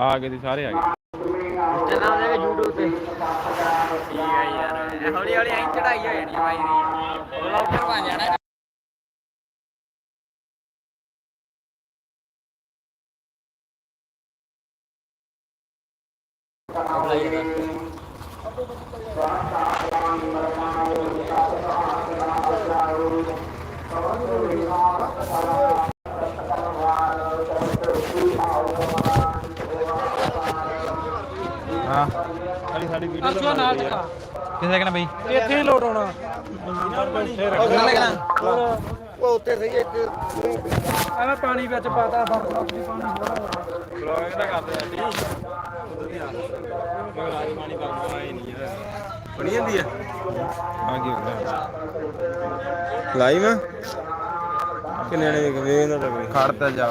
ਆ ਗਏ ਜੀ, ਸਾਰੇ ਆ ਗਏ। ਚੈਨਲ ਦੇ YouTube ਤੇ ਠੀਕ ਹੈ ਯਾਰ, ਇਹ ਹੌਲੀ ਹੌਲੀ ਐਂ ਚੜਾਈ ਹੋ ਜਾਣੀ ਹੈ ਬਲੌਗਰ ਬਣ ਜਾਣਾ। ਹਾਂ। ਸਾਡੀ ਵੀਡੀਓ ਨਾਲ ਬਈ? ਇੱਥੇ ਹੀ ਲੋਟ ਆਉਣਾ ਉਹ ਉੱਤੇ ਸਹੀ ਇੱਥੇ ਐਵੇਂ ਪਾਣੀ ਵਿੱਚ ਪਾਤਾ ਬਰਫ ਆਪਣੀ ਪਾਣੀ ਬਲੌਗ ਤਾਂ ਕਰਦੇ ਆ ਜੀ। ਪਾਣੀ ਕਰਨਾ ਆਏ ਨਹੀਂ ਯਾਰ ਬਣੀ ਜਾਂਦੀ ਆ ਆ ਕੀ ਹੋ। ਗਿਆ ਲਾਈਵ ਆ ਕਿੰਨੇ ਨੇ ਵੇਖ ਨਾ ਲੱਗੇ ਖੜ ਤੇ ਜਾ।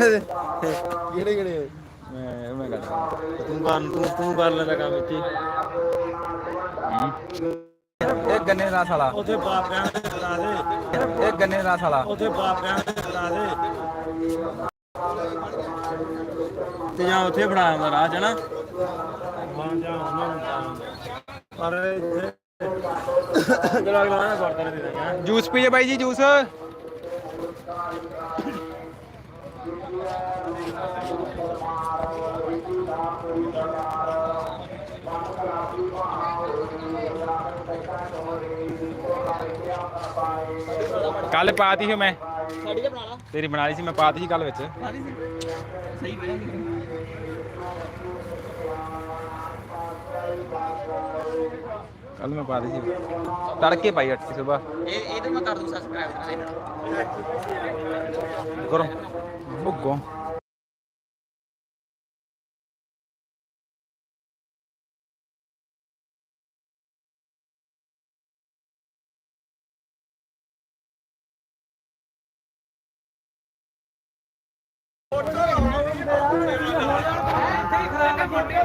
ਦੇ ਕਿਹੜੇ ਕਿਹੜੇ? ਮੈਂ ਤੂੰ ਕਰ ਤੂੰ ਤੂੰ ਕਰ ਲੈਂਦਾ ਕੰਮ ਇੱਥੇ। ਇਹ ਗੰਨੇ ਦਾ ਸਾਲਾ ਉੱਥੇ ਬਾਪ ਕਹਿਣ ਦੇ ਕਰਾ ਦੇ। ਇਹ ਗੰਨੇ ਦਾ ਸਾਲਾ ਉੱਥੇ ਬਾਪ ਕਹਿਣ ਦੇ ਕਰਾ ਦੇ। ਤੇ ਜਾਂ ਉੱਥੇ ਫੜਾ ਆਉਂਦਾ ਰਾਹ ਨਾ? ਹਾਂ ਜਾਂ ਉਹਨਾਂ ਨੂੰ ਪਰ ਇੱਥੇ ਜਿਹੜਾ ਅਗਲਾ ਨਾ ਗੁਰਦਾਰੇ ਦੇ ਜੂਸ ਪੀਏ ਬਾਈ ਜੀ ਜੂਸ। ਕੱਲ ਪਾਤੀ ਸੀ ਮੈਂ। ਸਾਡੀ ਬਣਾ ਲਾ। ਤੇਰੀ ਬਣਾ ਲਈ ਸੀ ਮੈਂ ਪਾਤੀ ਸੀ ਕੱਲ ਵਿੱਚ। ਸਹੀ ਕੱਲ ਮੈਂ ਪਾਤੀ ਸੀ। ਤੜਕੇ ਪਾਈ 8 ਸਵੇਰ ਇਹ ਇਹ ਤਾਂ ਮੈਂ ਕਰ ਦੂੰ ਸਬਸਕ੍ਰਾਈਬ ਕਰੋ। ਬੁੱਗੋ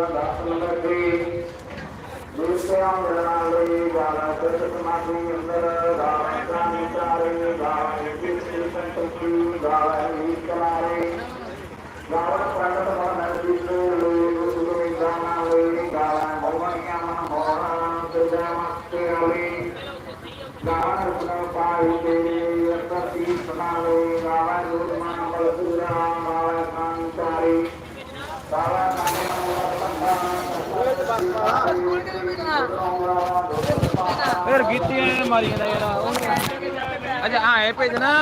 bahasa negeri Bismillah melalui dulu yang orang sejak sekali dalam senang pahit yang tertib rumah ਫਿਰ ਗੀਤੀਆਂ ਨੇ ਮਾਰੀਆਂ ਦਾ ਯਾਰ ਅੱਛਾ ਹਾਂ ਇਹ ਭੇਜਣਾ।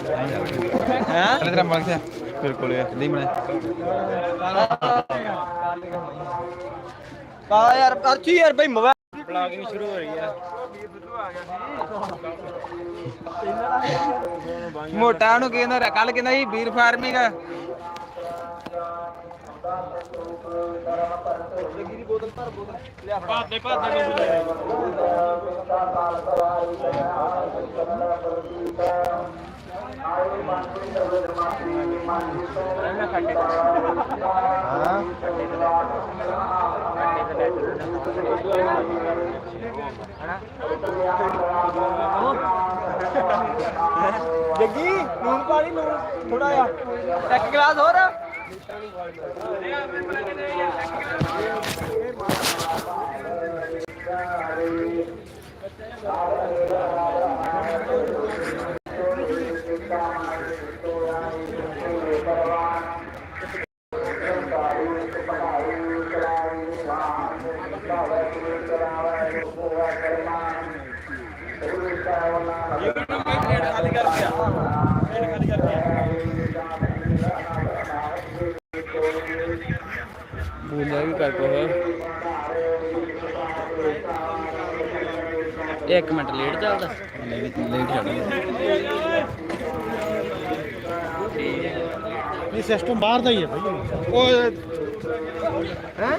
ਹੈ? ਤੇਰਾ ਮੰਗ ਸਿਆ ਬਿਲਕੁਲ ਇਹ ਨਹੀਂ ਬਣਾ ਕਾ ਯਾਰ ਅਰਚੀ ਯਾਰ ਬਈ ਮੋਬਾਈਲ ਸ਼ੁਰੂ ਹੋ ਰਹੀ ਆ। ਮੋਟਾ ਨੂੰ ਕਹਿੰਦਾ ਕੱਲ ਕਹਿੰਦਾ ਸੀ ਵੀਰ ਫਾਰਮਿੰਗ। ਭਾਦੇ ਭਾਦੇ ਨੂੰ। ਲੈ ਜੱਗੀ ਨੂਨ ਪਾਣੀ ਨੂਨ ਥੋੜਾ ਜਿਹਾ। ਇੱਕ ਗਲਾਸ ਹੋਰ। ਖਾਲੀ ਬੂੰਦਾ ਵੀ ਕਰ ਕੋ ਇੱਕ ਮਿੰਟ ਲੇਟ ਚੱਲਦਾ। ਲੇਟ ਲੇਟ ਚੱਲਦਾ। ਇਹ ਸਿਸਟਮ ਬਾਹਰ ਦਾ ਹੀ ਹੈ ਭਾਈ ਉਹ ਹੈ?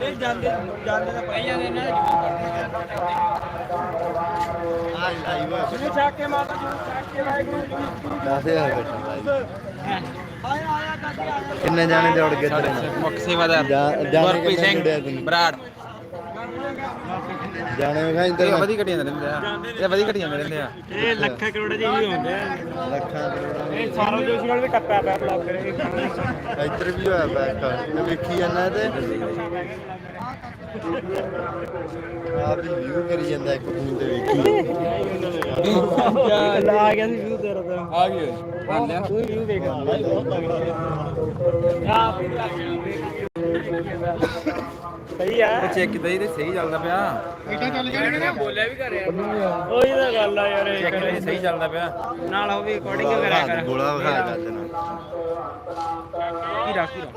ਇਹ ਜਾਂਦੇ ਜਾਂਦੇ ਦਾ ਕਈਆਂ ਦੇ ਨਾ ਆ ਲਾਈਵ ਹੈ ਜਿਹਨੇ ਚੱਕ ਕੇ ਮਾਤਾ ਜੀ ਚੱਕ ਕੇ ਵਾਹਿਗੁਰੂ ਜੀ। 10000 ਬੈਠਾ ਆਇਆ ਆਇਆ ਦਾਦੀ ਆਇਆ। ਕਿੰਨੇ ਜਾਣੇ ਦੌੜ ਗਏ ਮੁੱਖ ਸੇਵਾਦਾਰ ਗੁਰਪ੍ਰੀਤ ਸਿੰਘ? ਬਰਾੜ। ਜਾਣੇ ਵਿਖਾ ਇਹ ਇੰਦਰ ਵਧੀ ਘਟੀਆਂ ਰਹਿੰਦੇ ਆ। ਇਹ ਵਧੀ ਘਟੀਆਂ ਰਹਿੰਦੇ ਆ। ਇਹ ਲੱਖਾਂ ਕਰੋੜ ਦੇ ਹੀ ਹੁੰਦੇ ਆ। ਲੱਖਾਂ ਕਰੋੜਾਂ ਇਹ ਸਾਰਾ ਜੋਸ਼ ਨਾਲ ਵੀ ਕੱਪਿਆ ਪਿਆ ਬਲੌਗ ਕਰੇ। ਇੱਧਰ ਵੀ ਹੋਇਆ ਬੈਕ ਮੈਂ ਵੇਖੀ ਜਾਂਦਾ ਤੇ ਆਪ ਹੀ ਵਿਊ ਕਰੀ ਜਾਂਦਾ ਇੱਕ ਫੋਨ ਤੇ ਵੇਖੀ। ਆ ਗਿਆ ਸੀ ਵੀਊ ਤੇਰਾ ਤਾਂ। ਆ ਗਏ ਮੰਨ ਲਿਆ। ਤੂੰ ਵੀਊ ਦੇਖ ਬਹੁਤ ਸਹੀ ਆ। ਚੈੱਕ ਕੀਤਾ ਇਹਦੇ ਸਹੀ ਚੱਲਦਾ ਪਿਆ। ਬੋਲਿਆ ਵੀ ਕਰਿਆ ਉਹੀ ਤਾਂ ਗੱਲ ਆ ਯਾਰ ਇਹ ਚੈੱਕ ਕੀਤਾ ਸਹੀ ਚੱਲਦਾ ਪਿਆ। ਨਾਲ ਉਹ ਵੀ ਰਿਕਾਰਡਿੰਗ ਕਰਿਆ ਕਰ। ਗੋਲਾ ਵਿਖਾ ਕਰ ਦੇਣਾ। ਕੀਰਾ ਕੀਰਾ।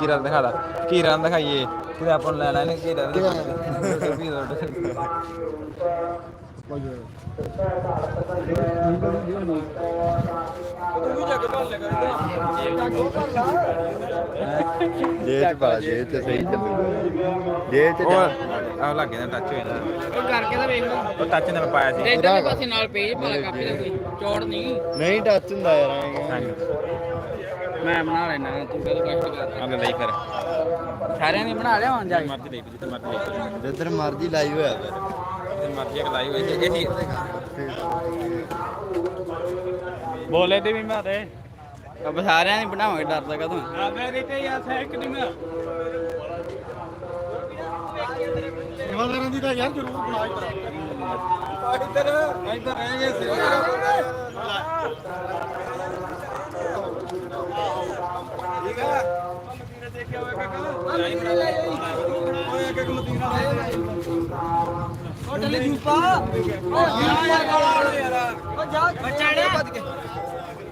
ਕੀਰਾ ਦਿਖਾ ਦਾ ਕੀਰਾ ਨੂੰ ਦਿਖਾਈਏ। ਕਿਤੇ ਆਪਾਂ ਨੂੰ ਲੈ ਲੈਣੇ ਕੀਰਾ। ਜੇਬ ਚ ਪਾ ਜੇਬ ਤੇ ਸਹੀ ਚੱਲੂ ਜੇਬ ਚ ਜਾ। ਉਹ ਲੱਗ ਗਿਆ ਟੱਚ ਹੋਇਆ ਉਹ ਕਰਕੇ ਤਾਂ ਵੇਖ ਲਓ। ਉਹ ਟੱਚ ਨੇ ਮੈਂ ਪਾਇਆ ਤੇ ਸੀ। ਇਧਰ ਪਾਸੇ ਨਾਲ ਪੇਜ ਪਾ ਲਾ ਕਾਪੀ ਦਾ ਕੋਈ। ਚੌੜ ਨਹੀਂ। ਨਹੀਂ ਟੱਚ ਹੁੰਦਾ ਯਾਰ ਐਂ ਹਾਂਜੀ। ਮੈਂ ਬਣਾ ਲੈਣਾ ਤੂੰ ਕਦੋਂ ਕਸ਼ਟ ਕਰਦਾ? ਆ ਲੈ ਲਈ ਫਿਰ। ਸਾਰਿਆਂ ਨੇ ਬਣਾ ਲਿਆ ਹੁਣ ਜਾ ਕੇ? ਮਰਜ਼ੀ ਲਈ ਜਿੱਥੇ ਮਰਜ਼ੀ ਲਈ ਜਿੱਧਰ ਮਰਜ਼ੀ ਲਾਈਵ ਹੋਇਆ ਪਿਆ ਜਿੱਥੇ ਮਰਜ਼ੀ ਇੱਕ ਲਾਈ ਹੋਈ ਤੇ ਇਹ ਬੋਲੇ ਤੇ ਵੀ ਮਾਰੇ। ਅਬ ਸਾਰਿਆਂ ਨੇ ਬਣਾਵਾਂਗੇ ਡਰਦਾ ਕਦੋਂ ਆਵੇ ਨਹੀਂ ਤੇ ਯਾਰ ਸਹਿਕ ਨਹੀਂ ਮੈਂ ਸੇਵਾਦਾਰਾਂ ਦੀ ਤਾਂ ਯਾਰ ਜ਼ਰੂਰ ਬੁਲਾਈ ਕਰਾ ਇੱਧਰ ਇੱਧਰ ਰਹਿ ਗਏ ਠੀਕ ਹੈ ਦੇਖਿਆ ਹੋਇਆ ਕਾਕਾ ਨਹੀਂ ਬਣਾ ਲੈ ਓਏ ਇੱਕ ਇੱਕ ਮਦੀਨਾ ਉਹ ਡੱਲੇ ਜੂਪਾ ਉਹ ਯਾਰ ਯਾਰ ਉਹ ਜਾ ਬੱਚਾ ਨੇ ਭੱਜ ਕੇ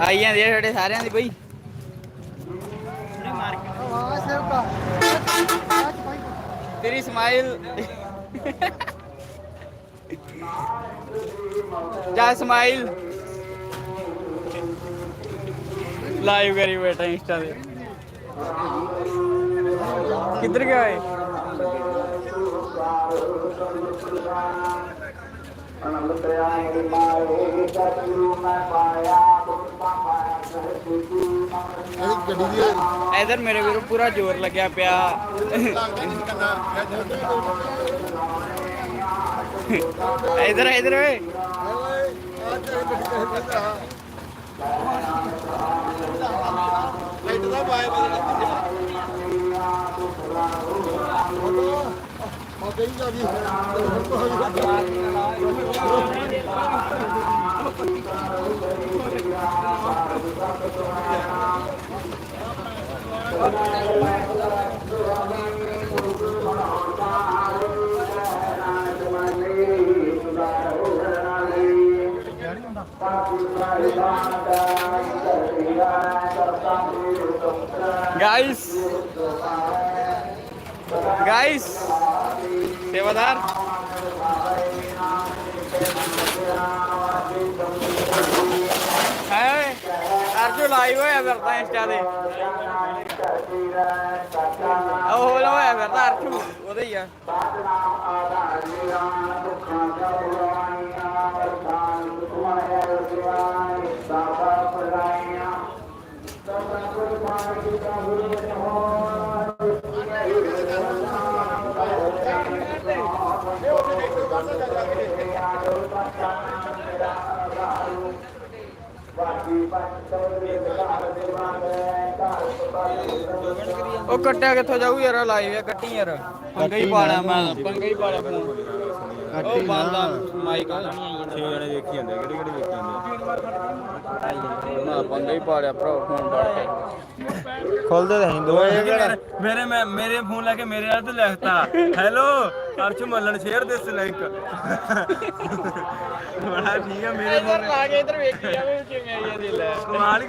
ਆਈ ਜਾਂਦੀ ਆ ਸਾਡੇ ਸਾਰਿਆਂ ਦੀ ਬਈ। ਤੇਰੀ ਸਮਾਈਲ ਜਾ ਸਮਾਈਲ ਲਾਈਵ ਕਰੀ ਬੈਠਾ ਇੰਸਟਾ ਤੇ ਕਿੱਧਰ ਗਿਆ ਏ ਇਹ ਗੱਡੀ ਦੀ ਇਧਰ ਮੇਰੇ ਵੀਰੋ ਪੂਰਾ ਜ਼ੋਰ ਲੱਗਿਆ ਪਿਆ ਇਧਰ ਇਧਰ ਓਏ ਲਾਈਟ ਦਾ ਬਾਏ ਮੋਟੇ ਹੀ ਜਾਂਦੀ ગાઈસ ગાઈસ સેવાદાર હે ਅਰਜੂ ਲਾਈਵ ਹੋਇਆ ਫਿਰਦਾ ਇੰਸਟਾ ਤੇ। ਉਹ ਲੋ ਹੋਇਆ ਫਿਰਦਾ ਅਰਜੂ ਉਹਦੇ ਹੀ ਆ। ਸਤਨਾਮ ਆਧਾਰੀ ਰਾਮ ਦੁਖਾਂ ਦਾ ਭਗਵਾਨ ਨਾਮ ਵਰਦਾਨ ਤੁਮਾਇਆ في بعد التولد بعد المعبد ਉਹ ਕੱਟਿਆ ਕਿੱਥੋਂ ਜਾਊ ਯਾਰ ਲਾਈਵ ਆ ਕੱਟੀ ਯਾਰ। ਪੰਗਾ ਹੀ ਪਾਣਾ ਮੈਂ। ਪੰਗਾ ਹੀ ਪਾਣਾ ਫੋਨ। ਉਹ ਬੰਦਾ ਮਾਈਕ ਆ। ਛੇ ਜਣੇ ਵੇਖੀ ਜਾਂਦੇ ਕਿਹੜੇ ਕਿਹੜੇ ਵੇਖੀ ਜਾਂਦੇ ਨਾ ਪੰਗਾ ਹੀ ਪਾੜਿਆ ਭਰਾ ਫੋਨ ਫੜ ਕੇ। ਖੋਲਦੇ ਤਾਂ ਹਿੰਦੂ ਮੇਰੇ ਮੇਰੇ ਮੈਂ ਮੇਰੇ ਫੋਨ ਲੈ ਕੇ ਮੇਰੇ ਵਾਲੇ ਤੇ ਲਿਖਤਾ। Hello Arsh Mallan share this link ਬੜਾ ਠੀਕ ਆ ਮੇਰੇ ਇਧਰ ਲਾ ਕੇ ਇਧਰ ਵੇਖੀ ਜਾਵੇ ਕਿਵੇਂ ਆਈ ਜਾਂਦੀ ਲੈ। ਕਮਾਲ